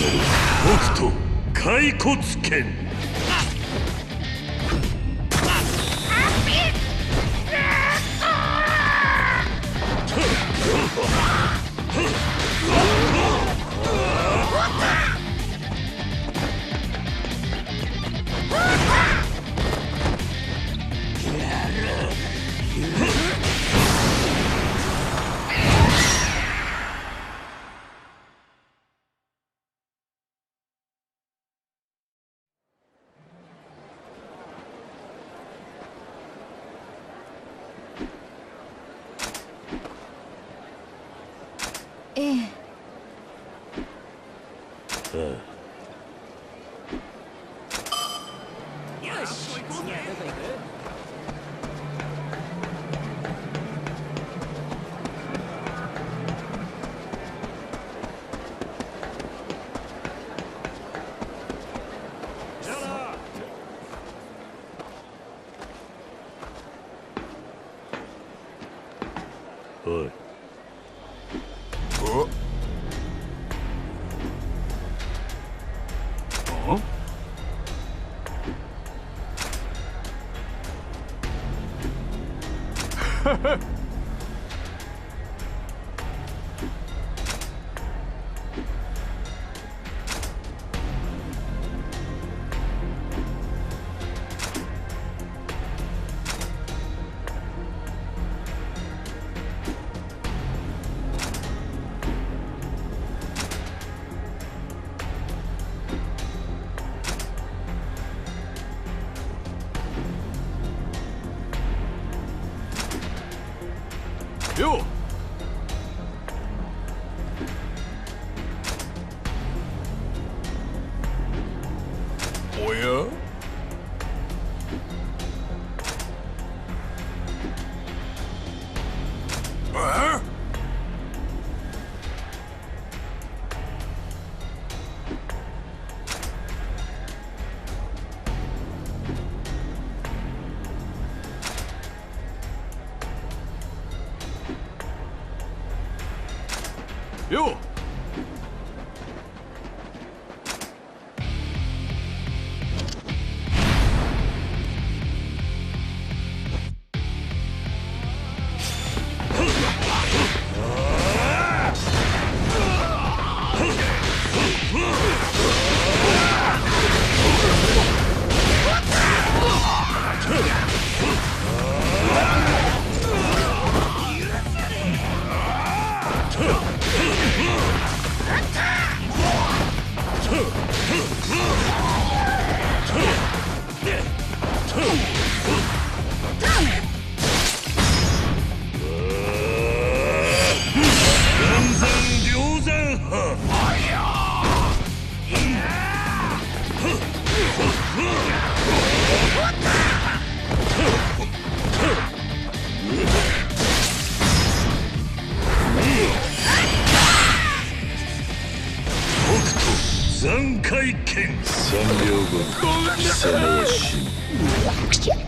北斗骸骨剣 Ha ha ha! King. 선비오군, 세노의 신.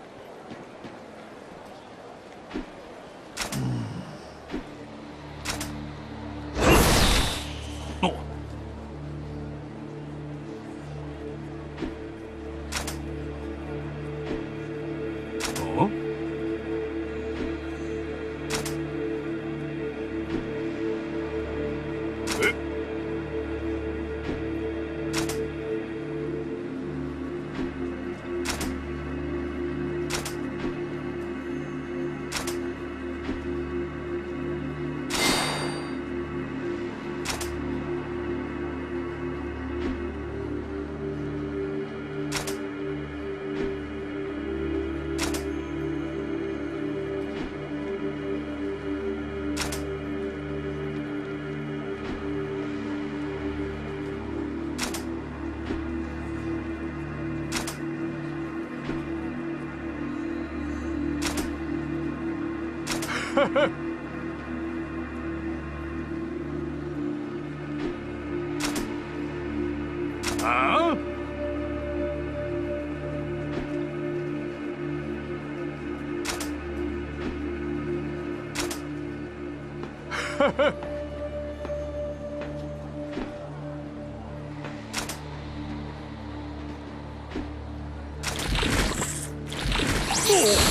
ああ。そう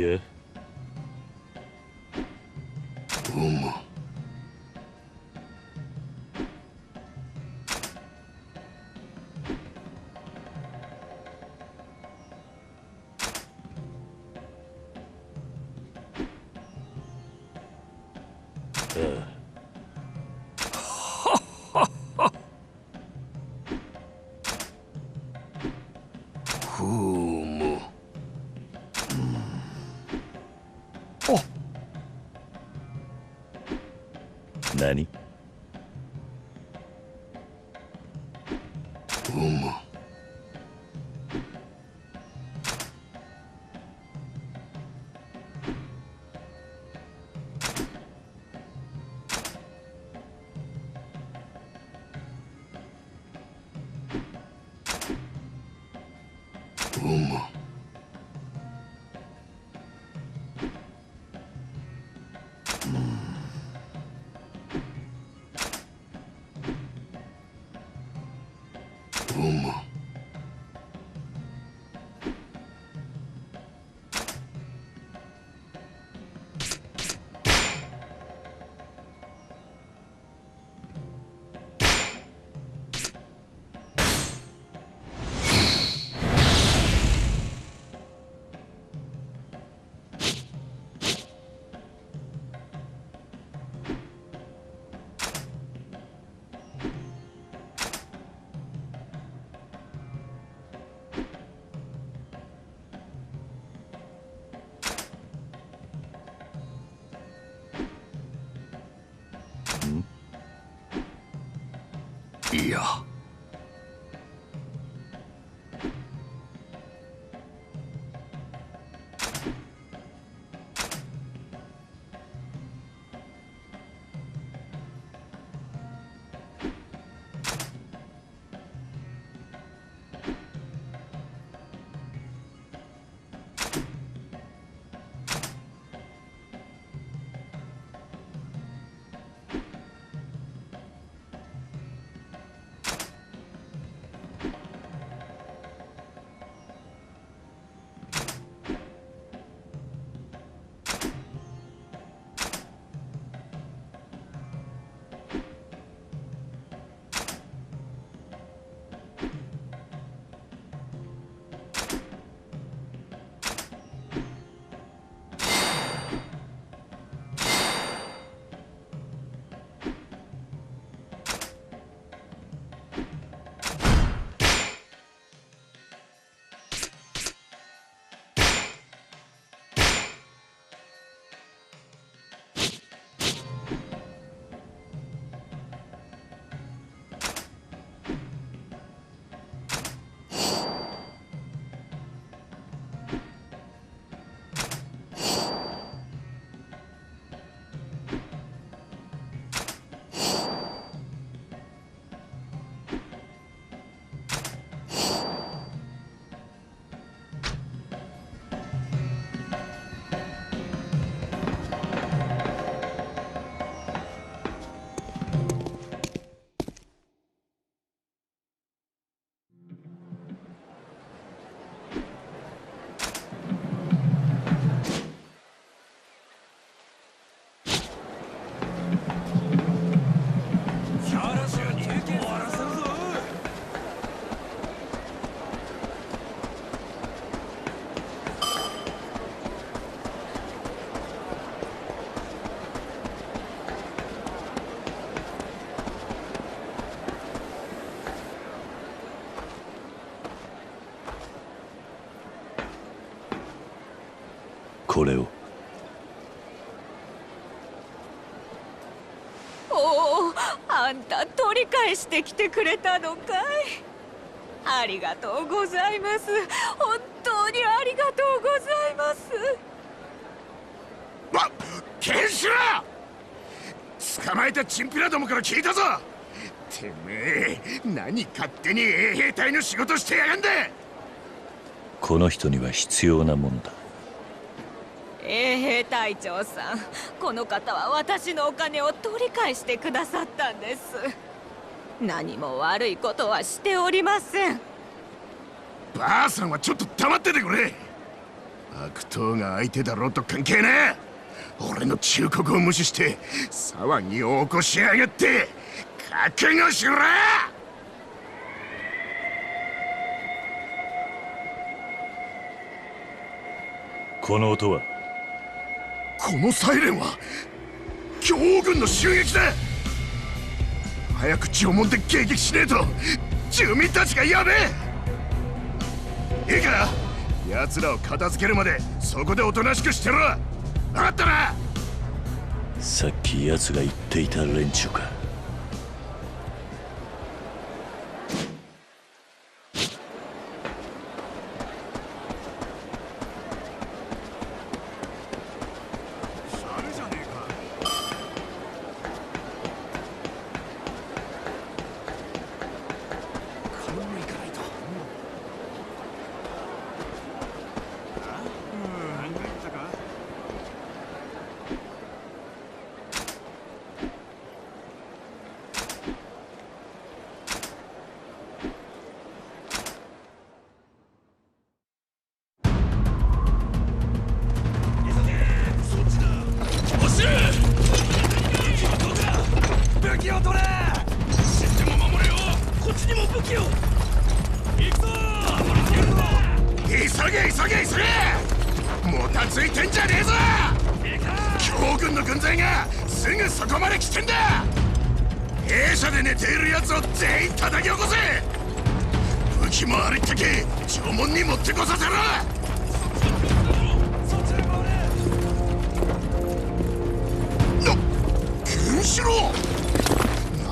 うこれを。おおあんた取り返してきてくれたのかい。ありがとうございます。本当にありがとうございます。わケンシロウ捕まえたチンピラどもから聞いたぞ！てめえ何勝手に衛兵隊の仕事してやがんだ！この人には必要なものだ衛兵隊長さん。この方は私のお金を取り返してくださったんです。何も悪いことはしておりません。ばあさんはちょっと黙っててくれ。悪党が相手だろうと関係ねえ。俺の忠告を無視して騒ぎを起こしやがって覚悟しろ。この音はこのサイレンは強王軍の襲撃だ。早く縄文で迎撃しねえと住民たちがやべえ。いいか奴らを片付けるまでそこでおとなしくしてろ。分かったな。さっき奴が言っていた連中か。武器もありったけ縄文に持ってこさせろ！な軍四郎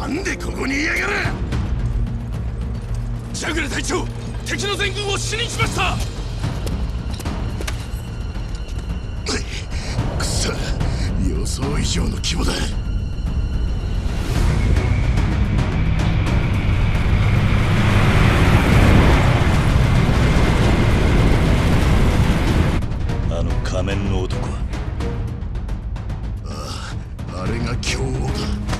なんでここにいやがる？ジャグレ隊長敵の全軍を死にしました！くそ予想以上の規模だ。あれが強王だ。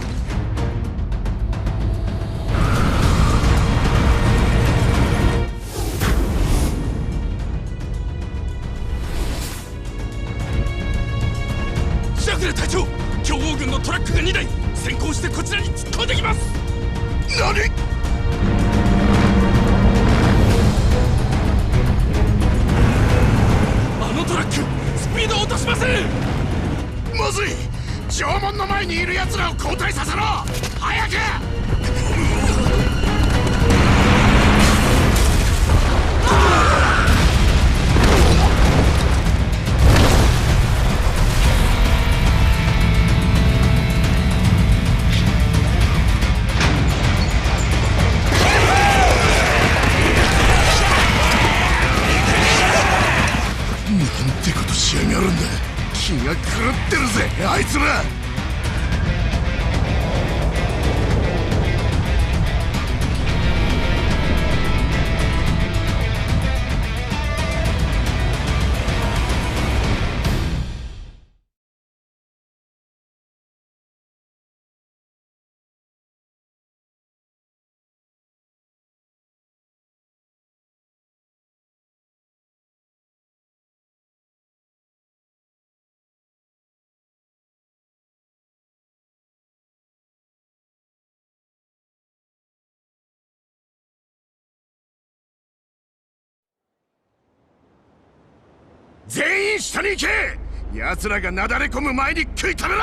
全員下に行け。奴らがなだれ込む前に食い止めろ。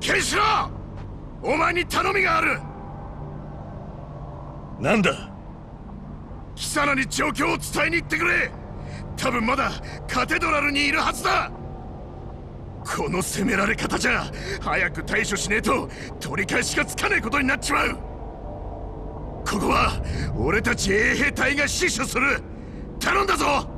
ケンシロウお前に頼みがある。なんだ？貴様に状況を伝えに行ってくれ。多分まだカテドラルにいるはずだ。この攻められ方じゃ早く対処しねえと取り返しがつかねえことになっちまうここは俺たち衛兵隊が死守する。頼んだぞ。